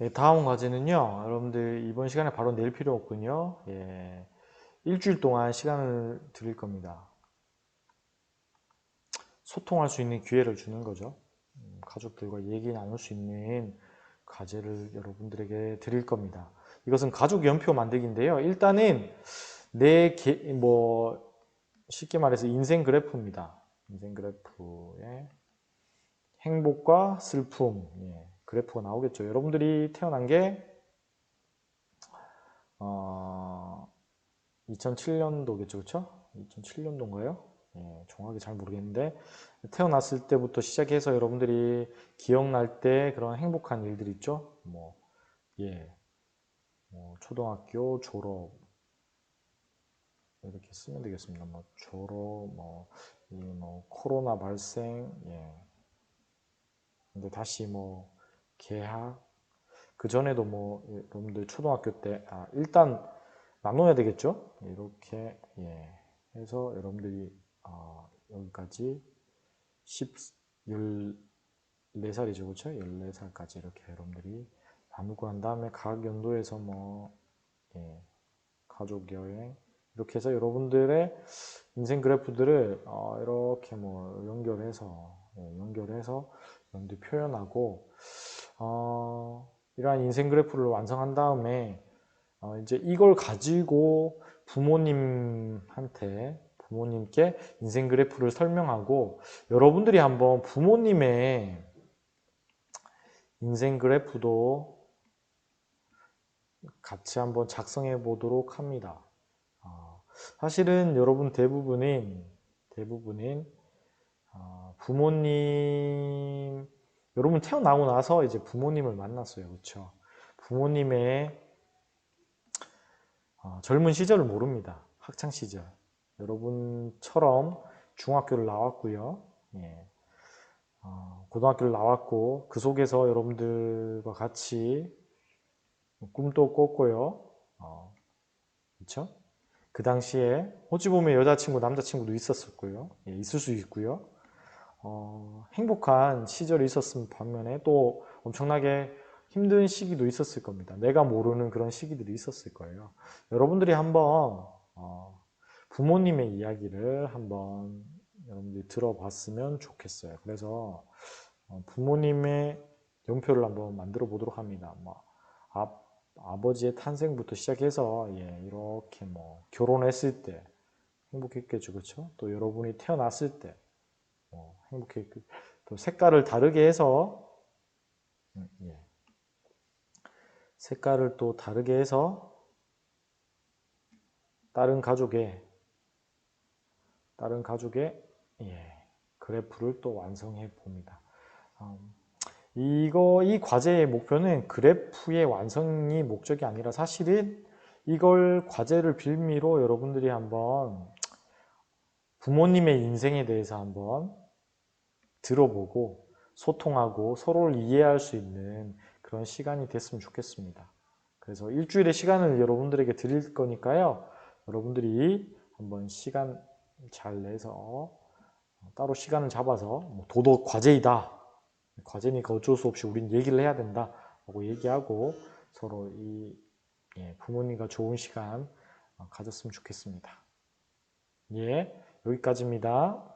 예, 다음 과제는요. 여러분들 이번 시간에 바로 낼 필요 없군요. 예, 일주일 동안 시간을 드릴 겁니다. 소통할 수 있는 기회를 주는 거죠. 음, 가족들과 얘기 나눌 수 있는 과제를 여러분들에게 드릴 겁니다. 이것은 가족 연표 만들기인데요. 일단은 내 뭐 쉽게 말해서 인생 그래프입니다. 인생 그래프에 행복과 슬픔 예, 그래프가 나오겠죠. 여러분들이 태어난 게 어, 2007년도겠죠, 그렇죠? 2007년도인가요? 예, 정확하게 잘 모르겠는데 태어났을 때부터 시작해서 여러분들이 기억날 때 그런 행복한 일들 있죠? 뭐 예, 뭐 초등학교 졸업 이렇게 쓰면 되겠습니다. 뭐 졸업, 뭐, 이 뭐 코로나 발생, 예. 근데 다시 뭐 개학 그 전에도 뭐 여러분들 초등학교 때 아, 일단 나눠야 되겠죠? 이렇게 예. 해서 여러분들이 어, 여기까지 10, 14살이죠. 그렇죠? 14살까지 이렇게 여러분들이 나누고 한 다음에 각 연도에서 뭐 예, 가족 여행 이렇게 해서 여러분들의 인생 그래프들을 어, 이렇게 뭐 연결해서 예, 연결해서 여러분들 표현하고 어, 이러한 인생 그래프를 완성한 다음에 어, 이제 이걸 가지고 부모님한테 부모님께 인생 그래프를 설명하고 여러분들이 한번 부모님의 인생 그래프도 같이 한번 작성해 보도록 합니다. 어, 사실은 여러분 대부분인 대부분인 어, 부모님 여러분 태어나고 나서 이제 부모님을 만났어요, 그렇죠? 부모님의 어, 젊은 시절을 모릅니다. 학창 시절. 여러분처럼 중학교를 나왔고요. 예. 어, 고등학교를 나왔고 그 속에서 여러분들과 같이 꿈도 꿨고요. 어, 그렇죠? 그 당시에 어찌 보면 여자친구, 남자친구도 있었었고요. 예, 있을 수 있고요. 어, 행복한 시절이 있었음 반면에 또 엄청나게 힘든 시기도 있었을 겁니다. 내가 모르는 그런 시기들이 있었을 거예요. 여러분들이 한번 어, 부모님의 이야기를 한번 여러분들이 들어봤으면 좋겠어요. 그래서 어, 부모님의 연표를 한번 만들어 보도록 합니다. 뭐, 아, 아버지의 탄생부터 시작해서 예, 이렇게 뭐 결혼했을 때 행복했겠죠, 그렇죠? 또 여러분이 태어났을 때 뭐 행복했고 또 색깔을 다르게 해서 음, 예. 색깔을 또 다르게 해서 다른 가족의 다른 가족의 예, 그래프를 또 완성해 봅니다. 음, 이거 이 과제의 목표는 그래프의 완성이 목적이 아니라 사실은 이걸 과제를 빌미로 여러분들이 한번 부모님의 인생에 대해서 한번 들어보고 소통하고 서로를 이해할 수 있는 그런 시간이 됐으면 좋겠습니다. 그래서 일주일의 시간을 여러분들에게 드릴 거니까요. 여러분들이 한번 시간 잘 내서 따로 시간을 잡아서 뭐 도덕 과제이다. 과제니까 어쩔 수 없이 우린 얘기를 해야 된다. 하고 얘기하고 서로 이 예, 부모님과 좋은 시간 어, 가졌으면 좋겠습니다. 예, 여기까지입니다.